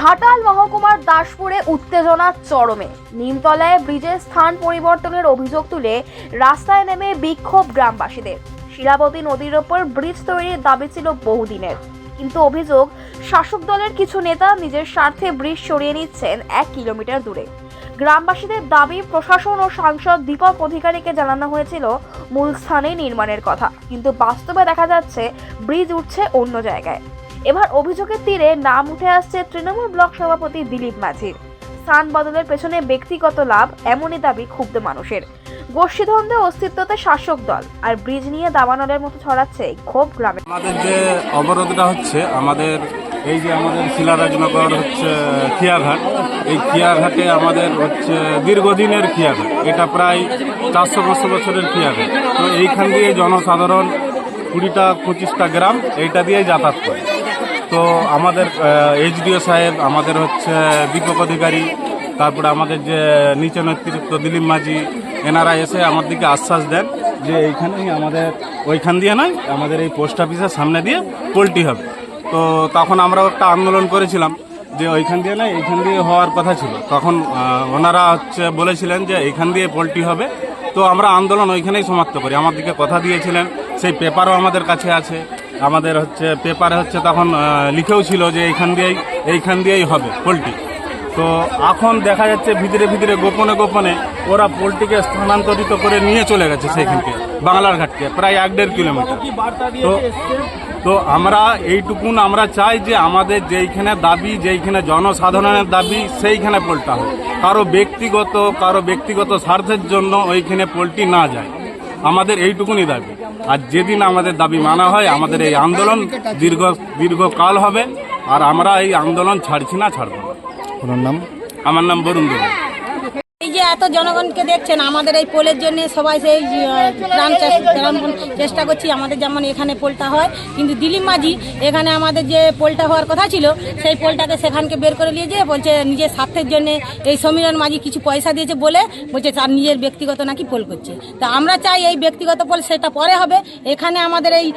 ঘাটাল মহকুমার দাসপুরে উত্তেজনা চরমে। নিমতলায় ব্রিজের স্থান পরিবর্তনের অভিযোগ তুলে রাস্তায় নেমে বিক্ষোভ গ্রামবাসীদের। শিলাবতী নদীর ওপর ব্রিজ তৈরির দাবি ছিল বহুদিনের। কিন্তু অভিযোগ, শাসক দলের কিছু নেতা নিজের স্বার্থে ব্রিজ সরিয়ে নিচ্ছেন এক কিলোমিটার দূরে। গ্রামবাসীদের দাবি, প্রশাসন ও সাংসদ দীপক অধিকারীকে জানানো হয়েছিল মূল স্থানে নির্মাণের কথা। কিন্তু বাস্তবে দেখা যাচ্ছে, ব্রিজ উঠছে অন্য জায়গায়। এবার অভিযোগের তীরে নাম উঠে আসছে তৃণমূল ব্লক সভাপতি দিলীপ মাঝির স্থান বদলের পেছনে ব্যক্তিগত লাভ, এমনই দাবি ক্ষুব্ধ মানুষের। গোষ্ঠীদ্বন্দ্বে অস্তিত্বতে শাসক দল, আর ব্রিজ নিয়ে দাবানলের মতো ছড়াচ্ছে ক্ষোভ গ্রামে। আমাদের যে অবরোধটা হচ্ছে, আমাদের এই যে আমাদের শিলারাজনগর হচ্ছে খিয়াঘাট এই খিয়াঘাটে আমাদের হচ্ছে দীর্ঘদিনের খিয়াঘাট এটা প্রায় চারশো পাঁচশো বছরের খিয়াঘাট তো এইখান দিয়ে জনসাধারণ কুড়িটা, পঁচিশটা গ্রাম, এইটা দিয়ে যাতায়াত করে। তো আমাদের এইচডিও সাহেব, আমাদের হচ্ছে দীপক অধিকারী, তারপরে আমাদের যে নিচে নেতৃত্ব দিলীপ মাঝি, এনারা এসে আমার দিকে আশ্বাস দেন যে এইখানেই আমাদের, ওইখান দিয়ে নয়, আমাদের এই পোস্ট অফিসের সামনে দিয়ে পোলট্রি হবে। তো তখন আমরাও একটা আন্দোলন করেছিলাম যে ওইখান দিয়ে নয়, এইখান দিয়ে হওয়ার কথা ছিল। তখন ওনারা হচ্ছে বলেছিলেন যে এইখান দিয়ে পোলট্রি হবে। তো আমরা আন্দোলন ওইখানেই সমাপ্ত করি। আমার দিকে কথা দিয়েছিলেন, সেই পেপারও আমাদের কাছে আছে। আমাদের হচ্ছে পেপারে হচ্ছে তখন লিখেও ছিল যে এইখান দিয়েই এইখান দিয়েই হবে পোলট্রি। তো এখন দেখা যাচ্ছে ভিতরে ভিতরে গোপনে গোপনে ওরা পোলট্রিকে স্থানান্তরিত করে নিয়ে চলে গেছে সেইখানকে বাংলার ঘাটকে প্রায় এক দেড় কিলোমিটার। তো তো আমরা এইটুকুন আমরা চাই যে আমাদের যেইখানে দাবি যেইখানে জনসাধারণের দাবি সেইখানে পোলটা হয়। কারও ব্যক্তিগত কারও ব্যক্তিগত স্বার্থের জন্য ওইখানে পোলট্রি না যায়। আমাদের এইটুকুনি দাবি। আর যেদিন আমাদের দাবি মানা হয় আমাদের এই আন্দোলন দীর্ঘ দীর্ঘকাল হবে আর আমরা এই আন্দোলন ছাড়ছি না ছাড়ব না। ওনার নাম? আমার নাম বরুণ দেব। এত জনগণকে দেখছেন আমাদের এই পোলের জন্য সবাই সেই প্রাণ প্রাণ চেষ্টা করছি আমাদের যেমন এখানে পোলটা হয়। কিন্তু দিলীপ মাঝি এখানে আমাদের যে পোলটা হওয়ার কথা ছিল সেই পোলটাকে সেখানকে বের করে নিয়ে যেয়ে বলছে নিজের স্বার্থের জন্য এই সমীরণ মাঝি কিছু পয়সা দিয়েছে বলে বলছে তার নিজের ব্যক্তিগত নাকি পোল করছে। তা আমরা চাই এই ব্যক্তিগত পোল সেটা পরে হবে। এখানে আমাদের এই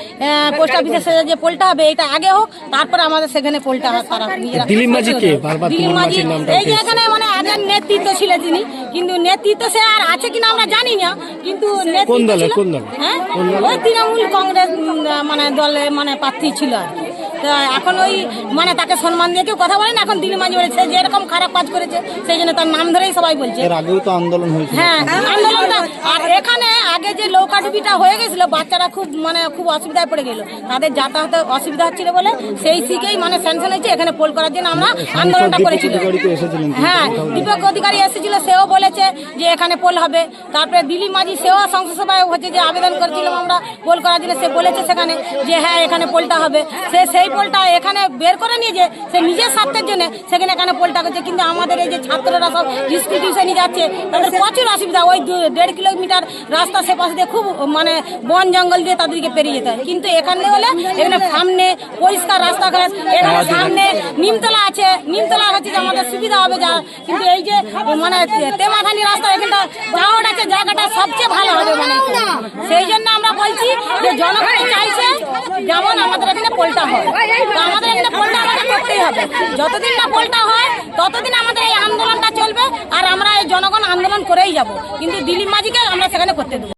পোস্ট অফিসের সাথে যে পোলটা হবে এটা আগে হোক তারপরে আমাদের সেখানে পোলটা হয় তারা দিলীপ মাঝি এই যে এখানে মানে আগের নেতৃত্ব ছিল তিনি কিন্তু নেতৃত্ব সে আর আছে কিনা আমরা জানি না কিন্তু কোন দলে? ছিল- কোন দলে? হ্যাঁ ওই তৃণমূল কংগ্রেস মানে দলে মানে প্রার্থী ছিল আর কি এখন ওই মানে তাকে সম্মান দিয়ে কেউ কথা বলে না এখন দিলীপ মাঝি বলেছে যে এরকম খারাপ কাজ করেছে সেই জন্য তার নাম ধরেই সবাই বলছে। এর আগেও তো আন্দোলন হয়েছিল। হ্যাঁ আন্দোলনটা আর এখানে আগে যে নৌকাডুবিটা হয়ে গেছিল বাচ্চারা খুব মানে খুব অসুবিধায় পড়ে গেল। তাদের যাতায়াতে অসুবিধা হচ্ছিল বলে সেই শিখেই মানে স্যাংশন হয়েছে এখানে পোল করার জন্য আমরা আন্দোলনটা তো এসেছিলেন তিনি, হ্যাঁ দীপক অধিকারী এসেছিল সেও বলেছে যে এখানে পোল হবে। তারপরে দিলীপ মাঝি সেও সংসদ সভায় হচ্ছে যে আবেদন করেছিলাম আমরা পোল করার জন্য সে বলেছে সেখানে যে হ্যাঁ এখানে পোলটা হবে। সে সেই পোলটা এখানে বের করে নিয়ে যে সে নিজের স্বার্থের জন্য সেখানে এখানে পোলটা করছে। কিন্তু আমাদের এই যে ছাত্ররা সব স্কুল টিউশনে যাচ্ছে, তাদের প্রচুর অসুবিধা। ওই দেড় কিলোমিটার রাস্তা সে পাশে দিয়ে খুব মানে বন জঙ্গল দিয়ে তাদেরকে পেরিয়ে যেতে হয়। কিন্তু এখানে হলে এখানে সামনে পরিষ্কার রাস্তাঘাট, এখানে সামনে নিমতলা আছে। নিমতলা হচ্ছে যে আমাদের সুবিধা হবে যা। কিন্তু এই যে মানে তেমাখানি রাস্তা, এখানটা যাওয়াটা জায়গাটা সবচেয়ে ভালো হবে মানে সেই জন্য আমরা বলছি যে জনগণ চাইছে যেমন আমাদের এখানে পোলটা হয় আমাদের এখানে পোলটা আমাদের করতেই হবে। যতদিন না পোলটা হয়, ততদিন আমাদের এই আন্দোলনটা চলবে, আর আমরা এই জনগণ আন্দোলন করেই যাব। কিন্তু দিলীপ মাঝিকে আমরা সেখানে করতে দেবো।